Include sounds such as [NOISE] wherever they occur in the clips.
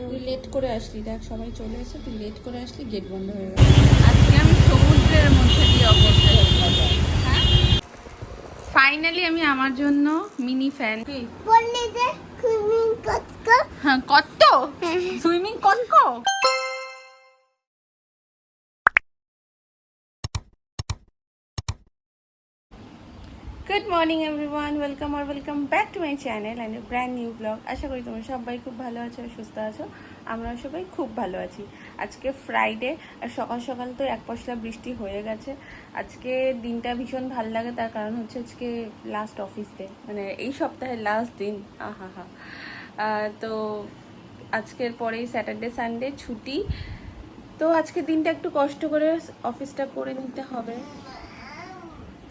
তুই লেট করে আসলি। দেখ সবাই চলে এসে তুই লেট করে আসলি গেট বন্ধ হয়ে গেল। আজকে আমি সমুদ্রের মধ্যে দিয়ে অবস্থায় ফাইনালি আমি আমার জন্য মিনি ফ্যান বললি যে সুইমিং করতে হ্যাঁ কত সুইমিং কত good morning everyone welcome R welcome back to my channel and brand new blog আশা করি তোমরা সবাই খুব ভালো আছো সুস্থ আছো। আমরা সবাই খুব ভালো আছি। আজকে ফ্রাইডে আর সকাল সকাল তো এক পশলা বৃষ্টি হয়ে গেছে। আজকে দিনটা ভীষণ ভালো লাগে, তার কারণ হচ্ছে আজকে লাস্ট অফিস ডে মানে এই সপ্তাহের লাস্ট দিন। আহা হা তো আজকের পরেই স্যাটারডে সানডে ছুটি। তো আজকে দিনটা একটু কষ্ট করে অফিসটা করে নিতে হবে।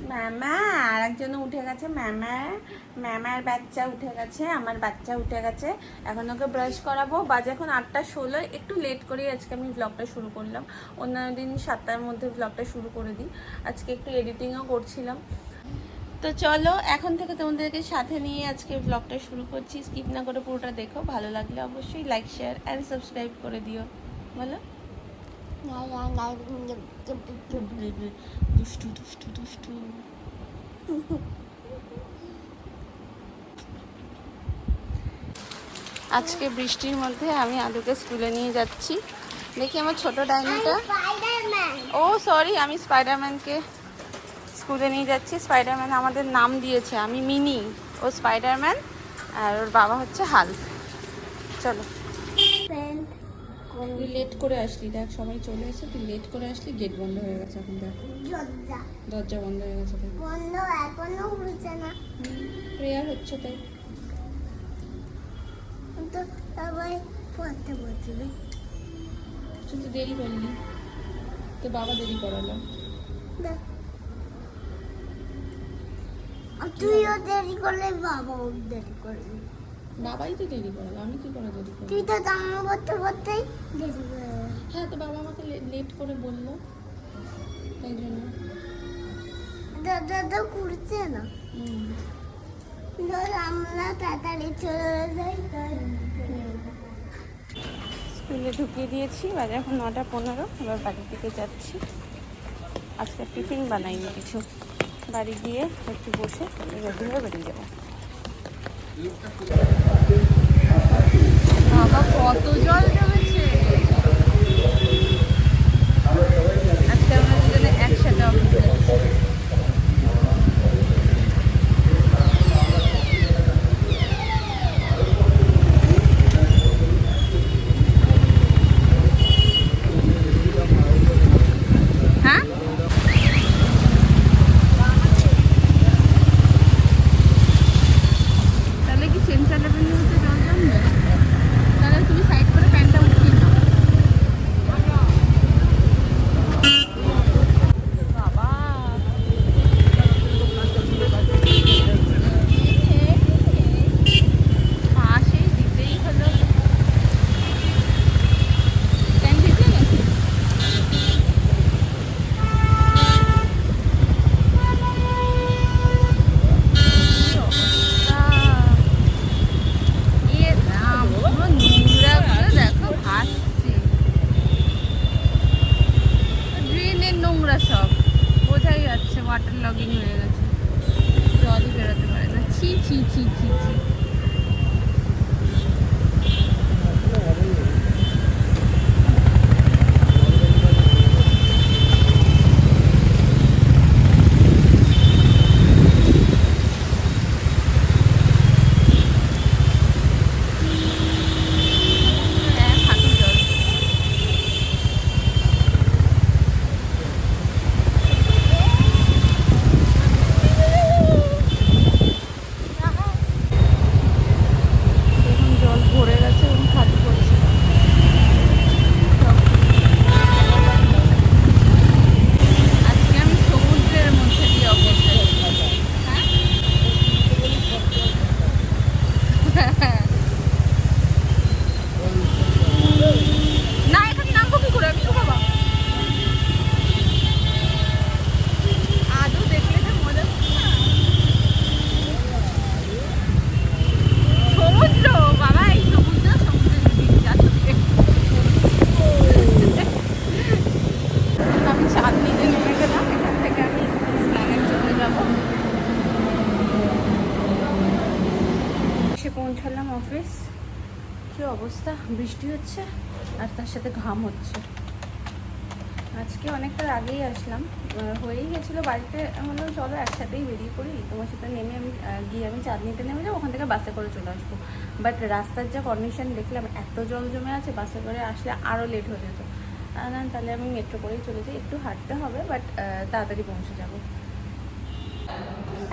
ম্যামা আর একজন উঠে গেছে। ম্যামা ম্যামার বাচ্চা উঠে গেছে, আমার বাচ্চা উঠে গেছে। এখন ওকে ব্রাশ করাবো। বাজে এখন আটটা ষোলো। একটু লেট করেই আজকে আমি ব্লগটা শুরু করলাম। অন্যান্য দিন সাতটার মধ্যে ব্লগটা শুরু করে দিই। আজকে একটু এডিটিংও করছিলাম। তো চলো, এখন থেকে তোমাদেরকে সাথে নিয়ে আজকে ব্লগটা শুরু করছি। স্কিপ না করে পুরোটা দেখো। ভালো লাগলে অবশ্যই লাইক শেয়ার অ্যান্ড সাবস্ক্রাইব করে দিও। বলো? দুষ্টু দুষ্টু দুষ্টু আজকে বৃষ্টির মধ্যে আমি আলুকে স্কুলে নিয়ে যাচ্ছি। দেখি আমার ছোট ডাইনিটা। ও সরি আমি স্পাইডারম্যানকে স্কুলে নিয়ে যাচ্ছি। স্পাইডারম্যান আমাদের নাম দিয়েছে। আমি মিনি ও স্পাইডারম্যান আর ওর বাবা হচ্ছে হাল চলো। তুই লেট করে আসলি। দেখ সবাই চলে এসে তুই লেট করে আসলি গেট বন্ধ হয়ে গেছে এখন দেখ। যোদ্ধা দরজা বন্ধ হয়ে গেছে বন্ধ এখনও উঠছে না। প্রেয়ার হচ্ছে তাই। তো সবাই পড়তে বসবে তুই তো দেরি করলি। তো বাবা দেরি করালো। তুইও দেরি করলে বাবাও দেরি করবি বাবাই তো দেরি করালো আমি কি করে দেরি করব? তুই তো জামা পড়তে পড়তেই দেরি হ্যাঁ তো বাবা আমাকে লেট করে বলল। তাই জন্য। দাদা তো করছে না। ধর আমরা তাড়াতাড়ি চলে যাই স্কুলে ঢুকিয়ে দিয়েছি বাজে এখন নটা পনেরো এবার বাড়ির দিকে যাচ্ছি। আজকে টিফিন বানাইনি কিছু। বাড়ি গিয়ে একটু বসে রেডি হয়ে বেরিয়ে যাব। বাবা কত জল জমেছে। আজকে আমরা একসাথে অফিসে সাথে ঘাম হচ্ছে। আজকে অনেকটা আগেই আসলাম। হয়েই গেছিল বাড়িতে হলো চলো একসাথেই বেরিয়ে পড়ি। তোমার সাথে নেমে আমি গিয়ে আমি চাঁদনিতে নেমে যাব, ওখান থেকে বাসে করে চলে আসব। বাট রাস্তার যা কন্ডিশন দেখলাম, এত জল জমে আছে, বাসে করে আসলে আরও লেট হয়ে যেত। তাহলে আমি মেট্রো করেই চলে যাই। একটু হাঁটতে হবে বাট তাড়াতাড়ি পৌঁছে যাব।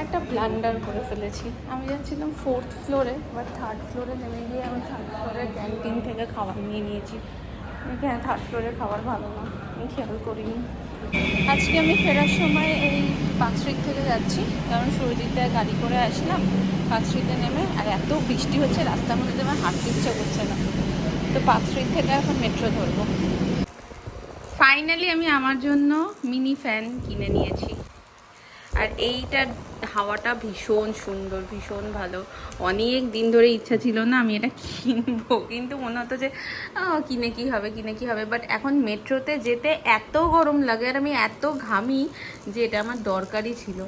একটা ব্লান্ডার করে ফেলেছি। আমি যাচ্ছিলাম ফোর্থ ফ্লোরে বাট থার্ড ফ্লোরে নেমে গিয়ে আমি থার্ড ফ্লোরের ক্যান্টিন থেকে খাবার নিয়ে নিয়েছি। এখানে থার্ড ফ্লোরের খাবার ভালো না? আমি খেয়াল করিনি। আজকে আমি ফেরার সময় এই পাঁচ স্ট্রিট থেকে যাচ্ছি, কারণ সুরজিতে গাড়ি করে আসলাম, পাঁচ স্ট্রিটে নেমে, আর এত বৃষ্টি হচ্ছে, রাস্তার মধ্যে আমার হাঁটতে ইচ্ছে করছে না। তো পাঁচ স্ট্রিট থেকে এখন মেট্রো ধরবো। ফাইনালি আমি আমার জন্য মিনি ফ্যান কিনে নিয়েছি। আর এইটার হাওয়াটা ভীষণ সুন্দর, ভীষণ ভালো। অনেক দিন ধরে ইচ্ছা ছিল না আমি এটা কিনবো, কিন্তু মনে হতো যে কিনে কি হবে, কিনে কি হবে? বাট এখন মেট্রোতে যেতে এত গরম লাগে আর আমি এত ঘামি যে এটা আমার দরকারই ছিল।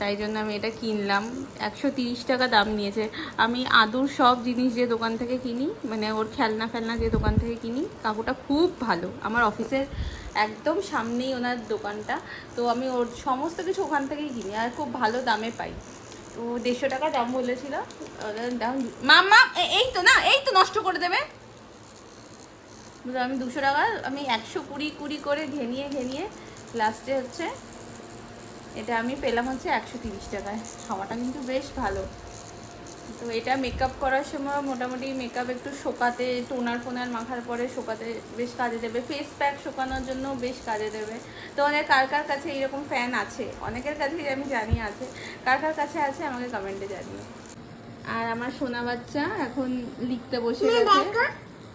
তাই জন্য আমি এটা কিনলাম। একশো তিরিশ টাকা দাম নিয়েছে। আমি আদুর সব জিনিস যে দোকান থেকে কিনি মানে ওর খেলনা ফেলনা যে দোকান থেকে কিনি, কাকুটা খুব ভালো। আমার অফিসের একদম সামনেই ওনার দোকানটা। তো আমি ওর সমস্ত কিছু ওখান থেকেই কিনি আর খুব ভালো দামে পাই। তো দেড়শো টাকা দাম বলেছিল। দাম মাম্মা, এ- এই তো না, এই তো নষ্ট করে দেবে। আমি দুশো টাকা, আমি একশো কুড়ি কুড়ি করে ঘেনিয়ে ঘেনিয়ে লাস্টে হচ্ছে, এটা আমি পেলাম হচ্ছে একশো তিরিশ টাকায়। হাওয়াটা কিন্তু বেশ ভালো। তো এটা মেকআপ করার সময় মোটামুটি মেকআপ একটু শোকাতে টোনার ফোনার মাখার পরে শোকাতে বেশ কাজে দেবে। ফেস প্যাক শোকানোর জন্য বেশ কাজে দেবে। তো অনেক কার কার কাছে এইরকম ফ্যান আছে? অনেকের কাছেই আমি জানি আছে। কার কার কাছে আছে আমাকে কমেন্টে জানিয়ে আর আমার সোনা বাচ্চা এখন লিখতে বসে গেছে।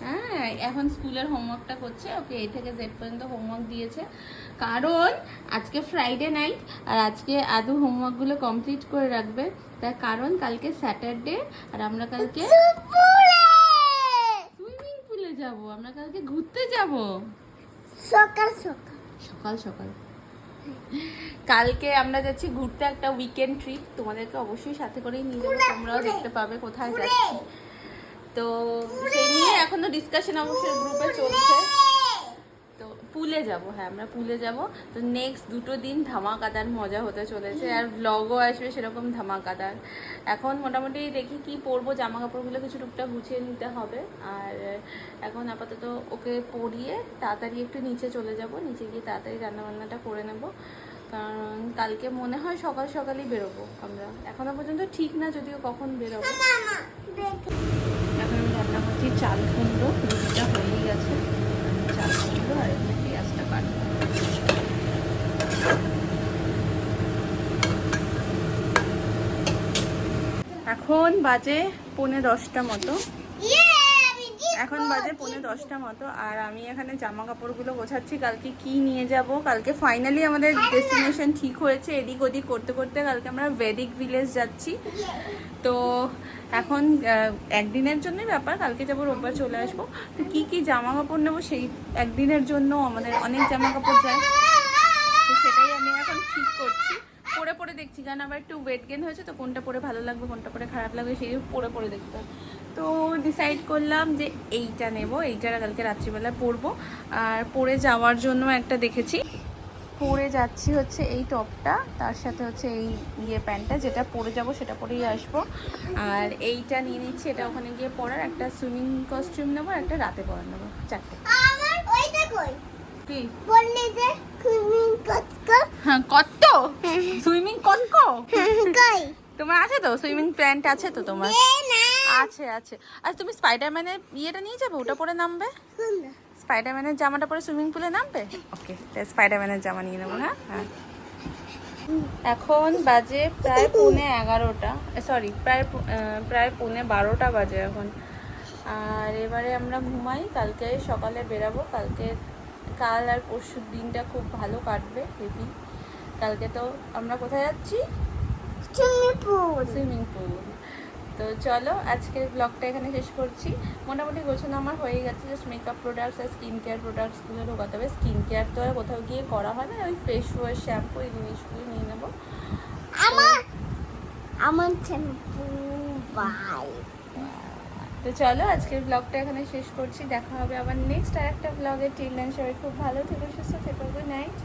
হ্যাঁ এখন স্কুলের হোমওয়ার্কটা করছে। ওকে এ থেকে জেড পর্যন্ত হোমওয়ার্ক দিয়েছে। কারণ আজকে ফ্রাইডে নাইট আর আজকে আদৌ হোমওয়ার্কগুলো কমপ্লিট করে রাখবে। তার কারণ কালকে স্যাটারডে আর আমরা কালকে সুইমিং পুলে যাব। আমরা কালকে ঘুরতে যাব। সকাল সকাল। সকাল সকাল। কালকে আমরা যাচ্ছি ঘুরতে একটা উইকেন্ড ট্রিপ তোমাদেরকে অবশ্যই সাথে করেই নিয়ে যাব। তোমরাও দেখতে পাবে কোথায় যাচ্ছি। তো সেই নিয়ে এখনও ডিসকাশন অবশ্যই গ্রুপে চলছে। তো পুলে যাব হ্যাঁ আমরা পুলে যাব। তো নেক্সট দুটো দিন ধামাকাদার মজা হতে চলেছে, আর ব্লগও আসবে সেরকম ধামাকাদার। এখন মোটামুটি দেখি কি পরবো জামা কাপড়গুলো কিছু টুকটাক গুছিয়ে নিতে হবে। আর এখন আপাতত ওকে পরিয়ে তাড়াতাড়ি একটু নিচে চলে যাব, নিচে গিয়ে তাড়াতাড়ি রান্নাবান্নাটা করে নেব। কারণ কালকে মনে হয় সকাল সকালই বেরোবো আমরা। এখনও পর্যন্ত ঠিক না যদিও কখন বেরোবো এখন আমি রান্না করছি চাল কুমড়ো, রুটিটা হয়েই গেছে। চাল কুমড়ো আর এখানে পেঁয়াজটা কাটবো। এখন বাজে পৌনে দশটা মতো। এখন বাজে পৌনে দশটা মতো, আর আমি এখানে জামা কাপড়গুলো গোছাচ্ছি, কালকে কি নিয়ে যাব? কালকে ফাইনালি আমাদের ডেস্টিনেশন ঠিক হয়েছে, এদিক ওদিক করতে করতে কালকে আমরা ভেদিক ভিলেজ যাচ্ছি। তো এখন একদিনের জন্যই ব্যাপার, কালকে যাব, রোববার চলে আসব। তো কী কী জামা কাপড় নেব সেই একদিনের জন্য আমাদের অনেক জামা কাপড় যায় তো সেটাই আমি এখন ঠিক করছি পরে পরে দেখছি? কারণ আবার একটু ওয়েট গেন হয়েছে তো কোনটা পরে ভালো লাগবে কোনটা পরে খারাপ লাগবে সেই পরে পরে দেখতে হবে। তো ডিসাইড করলাম যে এইটা নেব এইটা কালকে রাত্রিবেলা পরবো। আর পরে যাওয়ার জন্য একটা দেখেছি। পরে যাচ্ছি হচ্ছে এই টপটা তার সাথে হচ্ছে এই ইয়ে প্যান্টটা যেটা পরে যাব সেটা পরেই আসব। আর এইটা নিয়ে নিচ্ছি এটা ওখানে গিয়ে পরার একটা সুইমিং কস্টিউম নেব আর একটা রাতে পরা নেব চারটে। কি? হ্যাঁ কত সুইমিং [LAUGHS] কত তোমার আছে তো? সুইমিং প্যান্ট আছে তো তোমার? আছে আছে। আর তুমি স্পাইডারম্যানের ইয়েটা নিয়ে যাবে ওটা পরে নামবে? স্পাইডারম্যানের জামাটা পরে সুইমিং পুলে নামবে? ওকে স্পাইডারম্যানের জামা নিয়ে নেব হ্যাঁ? হ্যাঁ। এখন বাজে প্রায় পৌনে এগারোটা। সরি প্রায় প্রায় পৌনে বারোটা বাজে এখন। আর এবারে আমরা ঘুমাই কালকে সকালে বেরাবো কালকে কাল আর পরশুর দিনটা খুব ভালো কাটবে হেভি। কালকে তো আমরা কোথায় যাচ্ছি? সুইমিং পুল সুইমিং পুল তো চলো আজকের ব্লগটা এখানে শেষ করছি। মোটামুটি গোছানো আমার হয়ে গেছে জাস্ট মেকআপ প্রোডাক্টস আর স্কিন কেয়ার প্রোডাক্টসগুলো ঢোকাতে হবে। স্কিন কেয়ার তো আর কোথাও গিয়ে করা হয় না ওই ফেস ওয়াশ শ্যাম্পু এই জিনিসগুলো নিয়ে নেব। আমার আমার শ্যাম্পু বাই তো চলো আজকের ব্লগটা এখানে শেষ করছি। দেখা হবে আবার নেক্সট আর একটা ব্লগে টিল সবাই খুব ভালো থেকো সুস্থ থেকো good night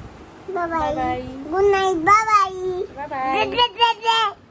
Bye-bye. Good night Babai bye bye bye